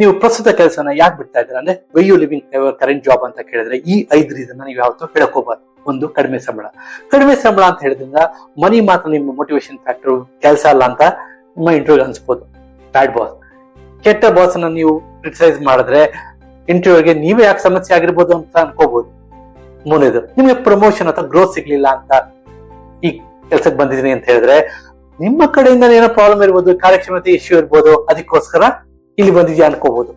ನೀವು ಪ್ರಸ್ತುತ ಕೆಲಸನ ಯಾಕೆ ಬಿಡ್ತಾ ಇದ್ದೀರಾ ಅಂದ್ರೆ why you living current job ಅಂತ ಕೇಳಿದ್ರೆ ಈ ಐದು ರೀಸನ್ ನೀವು ಯಾವತ್ತೂ ಹೇಳಕೋಬಾರ್ದು ಒಂದು ಕಡಿಮೆ ಸಂಬಳ. ಕಡಿಮೆ ಸಂಬಳ ಅಂತ ಹೇಳಿದ್ರಿಂದ ಮನಿ ಮಾತ್ರ ನಿಮ್ಮ ಮೋಟಿವೇಶನ್ ಫ್ಯಾಕ್ಟರ್ ಕೆಲಸ ಅಲ್ಲ ಅಂತ ನಿಮ್ಮ ಇಂಟರ್ವ್ಯೂ ಅನ್ಸ್ಬೋದು. ಬ್ಯಾಡ್ ಬಾಸ್ ಕೆಟ್ಟ ಬಾಸ್ ಅನ್ನ ನೀವು ಕ್ರಿಟಿಸೈಸ್ ಮಾಡಿದ್ರೆ ಇಂಟರ್ವ್ಯೂಗೆ ನೀವೇ ಯಾಕೆ ಸಮಸ್ಯೆ ಆಗಿರ್ಬೋದು ಅಂತ ಅನ್ಕೋಬಹುದು ಮೂರನೇದು, ನಿಮಗೆ ಪ್ರಮೋಷನ್ ಅಥವಾ ಗ್ರೋತ್ ಸಿಗ್ಲಿಲ್ಲ ಅಂತ ಈ ಕೆಲ್ಸಕ್ಕೆ ಬಂದಿದ್ದೀನಿ ಅಂತ ಹೇಳಿದ್ರೆ ನಿಮ್ಮ ಕಡೆಯಿಂದ ಏನೋ ಪ್ರಾಬ್ಲಮ್ ಇರ್ಬೋದು, ಕಾರ್ಯಕ್ಷಮತೆ ಇಶ್ಯೂ ಇರ್ಬೋದು, ಅದಕ್ಕೋಸ್ಕರ ಇಲ್ಲಿ ಬಂದಿದ್ಯಾ ಅನ್ಕೋಬಹುದು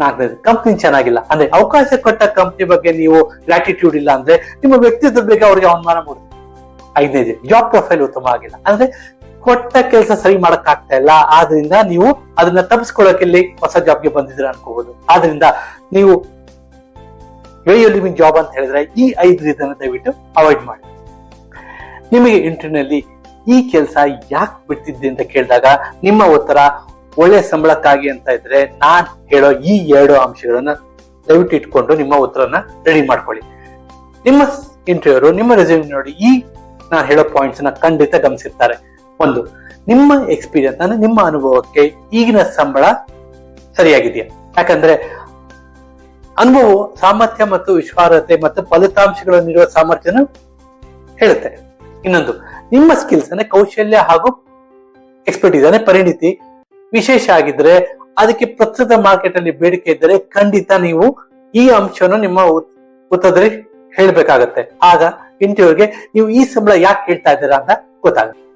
ನಾಲ್ಕನೇದು ಕಂಪ್ನಿ ಚೆನ್ನಾಗಿಲ್ಲ. ಅಂದ್ರೆ ಅವಕಾಶ ಕೊಟ್ಟ ಕಂಪ್ನಿ ಬಗ್ಗೆ ನೀವು ಗ್ರಾಟಿಟ್ಯೂಡ್ ಇಲ್ಲ ಅಂದ್ರೆ ನಿಮ್ಮ ವ್ಯಕ್ತಿತ್ವದ ಬಗ್ಗೆ ಅವ್ರಿಗೆ ಅವಮಾನ ಮೂಡುತ್ತೆ. ಐದನೇದು ಜಾಬ್ ಪ್ರೊಫೈಲ್ ಉತ್ತಮ ಆಗಿಲ್ಲ. ಅಂದ್ರೆ ಕೊಟ್ಟ ಕೆಲಸ ಸರಿ ಮಾಡಕ್ ಆಗ್ತಾ ಇಲ್ಲ. ಆದ್ರಿಂದ ನೀವು ಅದನ್ನ ತಪ್ಪಿಸ್ಕೊಳ್ಳೋಕೆ ಇಲ್ಲಿ ಹೊಸ ಜಾಬ್ಗೆ ಬಂದಿದ್ರೆ ಅನ್ಕೋಬಹುದು ಆದ್ರಿಂದ ನೀವು ವೇ ಜಾಬ್ ಅಂತ ಹೇಳಿದ್ರೆ ಈ ಐದು ರೀತಿಯನ್ನು ದಯವಿಟ್ಟು ಅವಾಯ್ಡ್ ಮಾಡಿ. ನಿಮಗೆ ಇಂಟರ್ನಲ್ಲಿ ಈ ಕೆಲಸ ಯಾಕೆ ಬಿಡ್ತಿದ್ದೆ ಅಂತ ಕೇಳಿದಾಗ ನಿಮ್ಮ ಉತ್ತರ ಒಳ್ಳೆ ಸಂಬಳಕ್ಕಾಗಿ ಅಂತ ಇದ್ರೆ ನಾನ್ ಹೇಳೋ ಈ ಎರಡು ಅಂಶಗಳನ್ನ ದಯವಿಟ್ಟು ಇಟ್ಕೊಂಡು ನಿಮ್ಮ ಉತ್ತರನ ರೆಡಿ ಮಾಡ್ಕೊಳ್ಳಿ. ನಿಮ್ಮ ಇಂಟರ್ವ್ಯೂರು ನಿಮ್ಮ ರೆಸ್ಯೂಮ್ ನೋಡಿ ಈ ನಾನು ಹೇಳೋ ಪಾಯಿಂಟ್ಸ್ನ ಖಂಡಿತ ಗಮನಿಸಿರ್ತಾರೆ. ಒಂದು, ನಿಮ್ಮ ಎಕ್ಸ್ಪೀರಿಯನ್ಸ್ ಅಂದ್ರೆ ನಿಮ್ಮ ಅನುಭವಕ್ಕೆ ಈಗಿನ ಸಂಬಳ ಸರಿಯಾಗಿದೆಯಾ? ಯಾಕಂದ್ರೆ ಅನುಭವ ಸಾಮರ್ಥ್ಯ ಮತ್ತು ವಿಶ್ವಾರ್ಹತೆ ಮತ್ತು ಫಲಿತಾಂಶಗಳನ್ನು ನೀಡುವ ಸಾಮರ್ಥ್ಯನ ಹೇಳುತ್ತೆ. ಇನ್ನೊಂದು, ನಿಮ್ಮ ಸ್ಕಿಲ್ಸ್ ಅಂದ್ರೆ ಕೌಶಲ್ಯ ಹಾಗೂ ಎಕ್ಸ್ಪರ್ಟೀಸ್ ಅಂದ್ರೆ ಪರಿಣಿತಿ ವಿಶೇಷ ಆಗಿದ್ರೆ ಅದಕ್ಕೆ ಪ್ರಸ್ತುತ ಮಾರ್ಕೆಟ್ ಅಲ್ಲಿ ಬೇಡಿಕೆ ಇದ್ದರೆ ಖಂಡಿತ ನೀವು ಈ ಅಂಶವನ್ನು ನಿಮ್ಮ ಉತ್- ಉತ್ತರದಲ್ಲಿ ಹೇಳ್ಬೇಕಾಗತ್ತೆ. ಆಗ ಇಂಟರ್ವ್ಯೂಗೆ ನೀವು ಈ ಸಂಬಳ ಯಾಕೆ ಕೇಳ್ತಾ ಇದ್ದೀರಾ ಅಂತ ಗೊತ್ತಾಗುತ್ತೆ.